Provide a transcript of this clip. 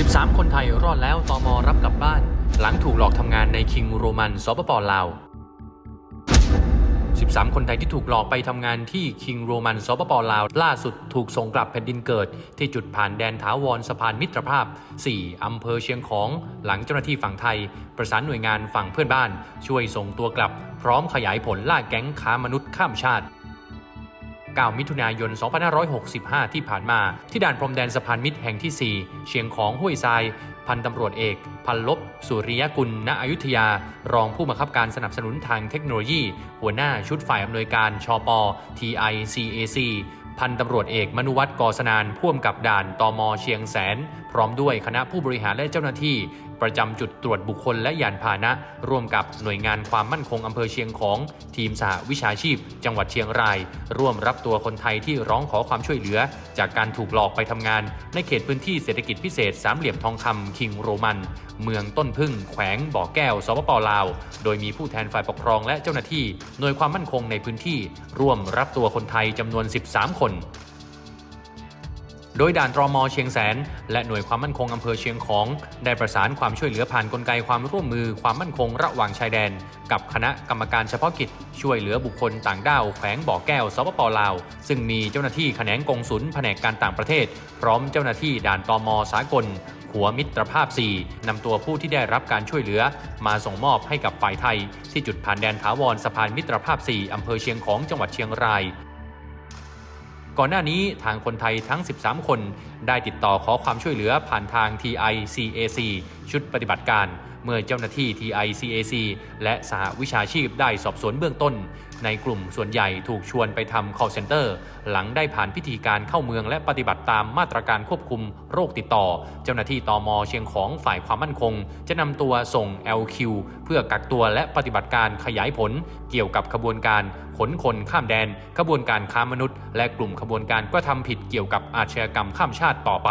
13 คนไทยรอดแล้วตอมรับกลับบ้าน หลังถูกหลอกทำงานในคิงโรมันสปปลาว 13 คนไทยที่ถูกหลอกไปทำงานที่คิงโรมันสปปลาว ล่าสุดถูกส่งกลับแผ่นดินเกิด ที่จุดผ่านแดนถาวรสะพานมิตรภาพ 4 อำเภอเชียงของ หลังเจ้าหน้าที่ฝั่งไทย ประสานหน่วยงานฝั่งเพื่อนบ้าน ช่วยส่งตัวกลับ พร้อมขยายผลล่าแก๊งค้ามนุษย์ข้ามชาติ 9 มิถุนายน 2565 ที่ผ่านมา ที่ด่านพรมแดนสะพานมิตรแห่งที่ 4 เชียงของห้วยทราย พันตำรวจเอก พันลบ สุริยกุล ณ อยุธยา รองผู้บังคับการสนับสนุนทางเทคโนโลยี หัวหน้าชุดฝ่ายอำนวยการชปอ TICAC พันตำรวจเอกมนุวัตรกอสนานพ่วมกับด่านตมเชียงแสน พร้อมด้วยคณะผู้บริหารและเจ้าหน้าที่ ประจำจุดตรวจบุคคลและยานพาหนะ ร่วมกับหน่วยงานความมั่นคงอำเภอเชียงของ ทีมสหวิชาชีพ จังหวัดเชียงราย ร่วมรับตัวคนไทยที่ร้องขอความช่วยเหลือ จากการถูกหลอกไปทำงาน ในเขตพื้นที่เศรษฐกิจพิเศษสามเหลี่ยมทองคำคิงโรมัน เมืองต้นพึ่ง แขวงบ่อแก้วสปปลาว โดยมีผู้แทนฝ่ายปกครองและเจ้าหน้าที่ หน่วยความมั่นคงในพื้นที่ ร่วมรับตัวคนไทยจำนวน 13 คนโดยด่านตรมเชียงแสน และหน่วยความมั่นคงอำเภอเชียงของ ได้ประสานความช่วยเหลือผ่านกลไกความร่วมมือความมั่นคงระหว่างชายแดน กับคณะกรรมการเฉพาะกิจ ช่วยเหลือบุคคลต่างด้าวแขวงบ่อแก้วสปปลาว ซึ่งมีเจ้าหน้าที่แขนงกงสุลแผนกการต่างประเทศ พร้อมเจ้าหน้าที่ด่านตมสากลหัวมิตรภาพ 4 นำตัวผู้ที่ได้รับการช่วยเหลือ มาส่งมอบให้กับฝ่ายไทย ที่จุดผ่านแดนถาวรสะพานมิตรภาพ 4 อำเภอเชียงของจังหวัดเชียงราย ก่อนหน้านี้ทางคนไทยทั้ง 13 คน ได้ติดต่อขอความช่วยเหลือผ่านทาง TICAC ชุดปฏิบัติการ เมื่อเจ้าหน้าที่ TICAC และสหวิชาชีพได้สอบสวนเบื้องต้น ในกลุ่มส่วนใหญ่ถูกชวนไปทำ call center หลังได้ผ่านพิธีการเข้าเมืองและปฏิบัติตามมาตรการควบคุมโรคติดต่อ เจ้าหน้าที่ตมเชียงของฝ่ายความมั่นคง จะนำตัวส่ง LQ เพื่อกักตัวและปฏิบัติการขยายผล เกี่ยวกับขบวนการขนคนข้ามแดน ขบวนการค้ามนุษย์ และกลุ่มขบวนการกระทำผิดเกี่ยวกับอาชญากรรมข้ามชาติต่อไป